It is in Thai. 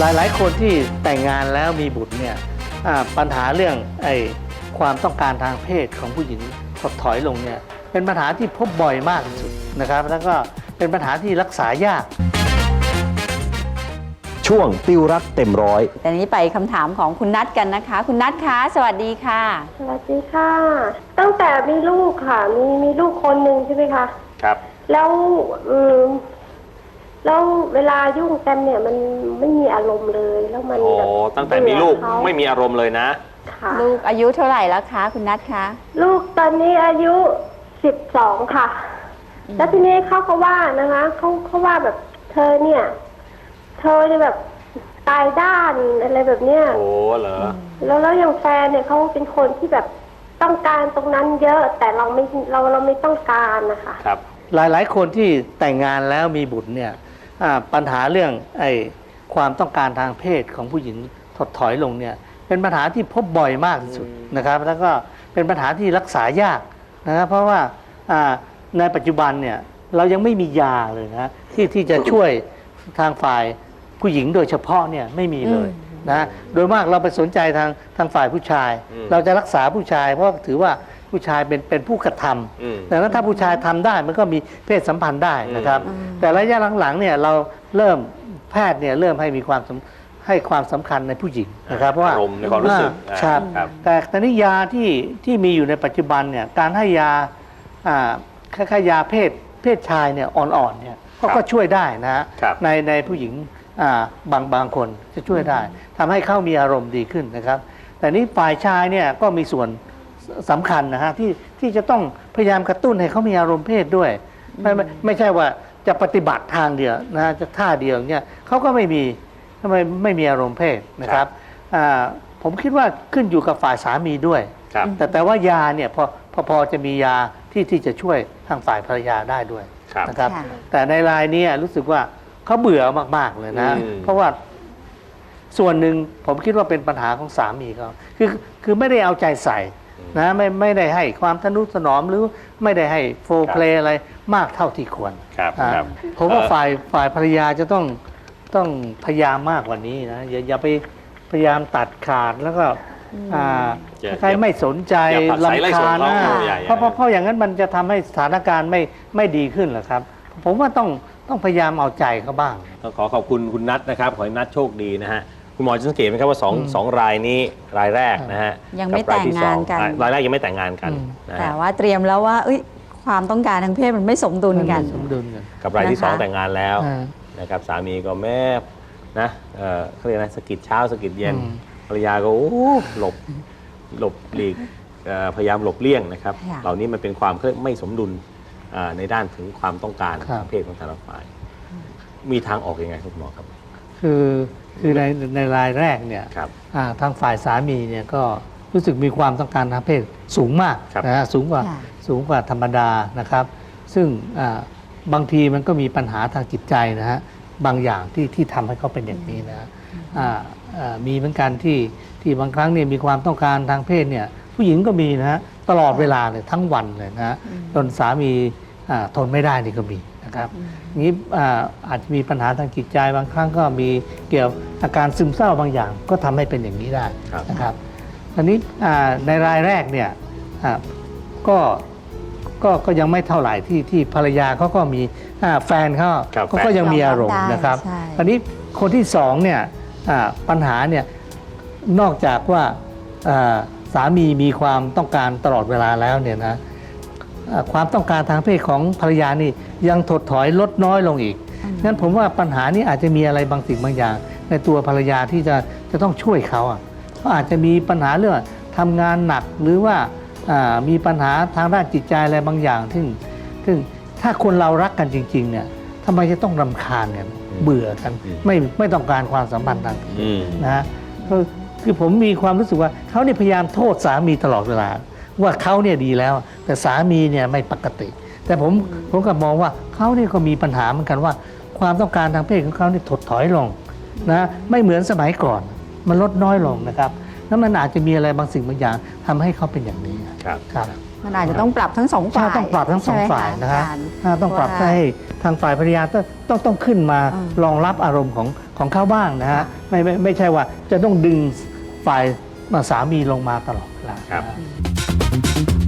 หลายๆคนที่แต่งงานแล้วมีบุตรเนี่ยอ่าปัญหาเรื่องไอ้ความต้องการทางเพศของผู้หญิงถดถอยลงเนี่ยเป็นปัญหาที่พบบ่อยมากที่สุดนะครับ แล้วก็เป็นปัญหาที่รักษายาก ช่วงติวรักเต็มร้อยแต่นี้ไปคำถามของคุณนัทกันนะคะ คุณนัทคะ สวัสดีค่ะ สวัสดีค่ะ ตั้งแต่มีลูกค่ะ มีมีลูกคนหนึ่งใช่ไหมคะ ครับ แล้วอืม แล้วเวลายุ่งกันเนี่ยมันไม่มีอารมณ์เลย แล้วมันโอ้แบบตั้งแต่มีลูกเบื่อเขาไม่มีอารมณ์เลยนะ ค่ะลูกอายุเท่าไหร่แล้วคะคุณนัทคะลูกตอนนี้อายุสิบสองค่ะ แล้วทีนี้เขาก็ว่านะคะเขาเขาว่าแบบเธอเนี่ย เธอเนี่ยแบบตายด้านอะไรแบบเนี้ย โอ้เหรอแล้วแล้วอย่างแฟนเนี่ยเขาเป็นคนที่แบบต้องการตรงนั้นเยอะแต่เราไม่เราเราไม่ต้องการนะคะ ครับ หลายๆ คนที่แต่งงานแล้วมีบุตรเนี่ยอ่า ปัญหาเรื่องไอ้ความต้องการทางเพศของผู้หญิงถดถอยลงเนี่ยเป็นปัญหาที่พบบ่อยมากที่สุดนะครับ แล้วก็เป็นปัญหาที่รักษายากนะครับเพราะว่าอ่าในปัจจุบันเนี่ยเรายังไม่มียาเลยนะที่ที่จะช่วยทางฝ่ายผู้หญิงโดยเฉพาะเนี่ยไม่มีเลยนะโดยมากเราไปสนใจทางทางฝ่ายผู้ชายอืมเราจะรักษาผู้ชาย เพราะถือว่า ผู้ชายเป็นเป็นผู้กระทำอืมดังนั้นถ้าผู้ชายทำได้มันก็มีเพศสัมพันธ์ได้นะครับอืมแต่ระยะหลังๆเนี่ยเราเริ่มแพทย์เนี่ยเริ่มให้มีความสำให้ความสำคัญในผู้หญิงนะครับเพราะว่าอารมณ์ในความรู้สึกอ่าครับครับแต่ตอนนี้ยาที่ที่มีอยู่ในปัจจุบันเนี่ยการให้ยาอ่าคล้ายๆยาเพศเพศชายเนี่ยอ่อนๆเนี่ยก็ครับก็ช่วยได้นะฮะครับในในผู้หญิงอ่าบางบางคนจะช่วยได้ทำให้เขามีอารมณ์ดีขึ้นนะครับ แต่นี้ฝ่ายชายเนี่ยก็มีส่วน สำคัญนะฮะที่ที่จะต้องพยายามกระตุ้นให้เขามีอารมณ์เพศด้วย ไม่ไม่ไม่ใช่ว่าจะปฏิบัติทางเดียวนะฮะจะท่าเดียวเนี่ยเขาก็ไม่มีทำไมไม่มีอารมณ์เพศนะครับอ่าผมคิดว่าขึ้นอยู่กับฝ่ายสามีด้วย ครับ แต่แต่ว่ายาเนี่ยพอพอพอจะมียาที่ที่จะช่วยทางฝ่ายภรรยาได้ด้วยครับ นะครับ ค่ะ แต่ในรายเนี้รู้สึกว่าเขาเบื่อมาก ๆ เลยนะ อืม เพราะว่าส่วนหนึ่งผมคิดว่าเป็นปัญหาของสามีเขาคือคือไม่ได้เอาใจใส่ นะไม่ไม่ได้ให้ความทนุถนอมหรือไม่ได้ให้โฟร์เพลย์อะไรมากเท่าที่ควรครับอ่าครับผมว่าเอ่อ ฝ่ายฝ่ายภรรยาจะต้องต้องพยายามมากกว่านี้นะอย่าอย่าไปพยายามตัดขาดแล้วก็อ่าอย่าใครไม่สนใจอย่าผลักไสไล่ส่งลำคาญเขานะอย่าอย่า เพราะเพราะเพราะอย่างนั้นมันจะทำให้สถานการณ์ไม่ไม่ดีขึ้นหรอกครับ ผมว่าต้องต้องพยายามเอาใจเขาบ้าง ต้องขอขอบคุณคุณนัทนะครับ ขอให้นัทโชคดีนะฮะ คุณหมอจะสังเกตไหมครับว่าสองสองรายนี้รายแรกนะฮะยังไม่กับรายที่แต่งงานสอกัน รายแรกยังไม่แต่งงานกันอืมนะแต่ฮะว่าเตรียมแล้วว่าเอ้ยความต้องการทางเพศมันไม่สมดุลกัน สมดุลกัน กับรายที่สองนะคะแต่งงานแล้วอ่า นะครับสามีก็แม่นะเอ่อเขาเรียกนะสะกิดเช้าสะกิดเย็นอืม ภรรยาก็โอ้หลบหลบหลีกเอ่อพยายามหลบเลี่ยงนะครับ ค่ะ เหล่านี้มันเป็นความเขาเรียกไม่สมดุลอ่าในด้านถึงความต้องการครับ ทางเพศของแต่ละฝ่าย มีทางออกยังไงครับคุณหมอครับ คือคือในในรายแรกเนี่ยครับ อ่าทางฝ่ายสามีเนี่ยก็รู้สึกมีความต้องการทางเพศสูงมากครับ นะฮะสูงกว่าค่ะ สูงกว่าธรรมดานะครับ ซึ่งอ่าบางทีมันก็มีปัญหาทางจิตใจนะฮะบางอย่างที่ที่ทำให้เขาเป็นอย่างนี้นะฮะอ่าอ่ามีเหมือนกันที่ที่บางครั้งเนี่ยมีความต้องการทางเพศเนี่ยผู้หญิงก็มีนะฮะตลอดเวลาเลยทั้งวันเลยนะฮะจนสามีอ่าทนไม่ได้นี่ก็มี นะครับนี้อ่าอาจจะมีปัญหาทางจิตใจบางครั้งก็มีเกี่ยวอาการซึมเศร้าบางอย่าง ก็ทำให้เป็นอย่างนี้ได้ครับนะครับอันนี้อ่าในรายแรกเนี่ยอ่าก็ก็ก็ยังไม่เท่าไหร่ที่ที่ภรรยาเขาก็มีอ่าแฟนเขาครับเขาก็ยังมีอารมณ์นะครับใช่อันนี้คนที่สองเนี่ยอ่าปัญหาเนี่ยนอกจากว่าอ่าสามีมีความต้องการตลอดเวลาแล้วเนี่ยนะอ่า ความต้องการทางเพศของภรรยานี่ยังถดถอยลดน้อยลงอีก งั้นผมว่าปัญหานี้อาจจะมีอะไรบางสิ่งบางอย่าง ในตัวภรรยาที่จะจะต้องช่วยเขาอะเขาอาจจะมีปัญหาเรื่องทำงานหนักหรือว่าอ่ามีปัญหาทางด้านจิตใจอะไรบางอย่างซึ่งซึ่งถ้าคนเรารักกันจริงๆเนี่ยทำไมจะต้องรำคาญกันเบื่อกันอืมไม่ไม่ต้องการความสัมพันธ์ทางเพศอืมนะฮะคือคือผมมีความรู้สึกว่าเขาเนี่ยพยายามโทษสามีตลอดเวลา ว่าเขาเนี่ยดีแล้ว แต่สามีเนี่ยไม่ปกติ แต่ผมผมก็มองว่าเขาเนี่ยก็มีปัญหาเหมือนกันว่า ความต้องการทางเพศของเขาเนี่ยถดถอยลงนะไม่เหมือนสมัยก่อน มันลดน้อยลงนะครับแล้วมันอาจจะมีอะไรบางสิ่งบางอย่างทำให้เขาเป็นอย่างนี้ครับครับมันอาจจะต้องปรับทั้งสองใช่ฝ่ายต้องปรับทั้งสองใช่ไหมฝ่ายนะฮะอาจารย์อ่าต้องปรับว่าให้ทางฝ่ายภรรยาต้องต้องต้องขึ้นมาอืมรองรับอารมณ์ของของเขาบ้างนะฮะไม่ไม่ไม่ใช่ว่าจะต้องดึงฝ่ายสามีลงมาตลอดเวลาครับ Thank you.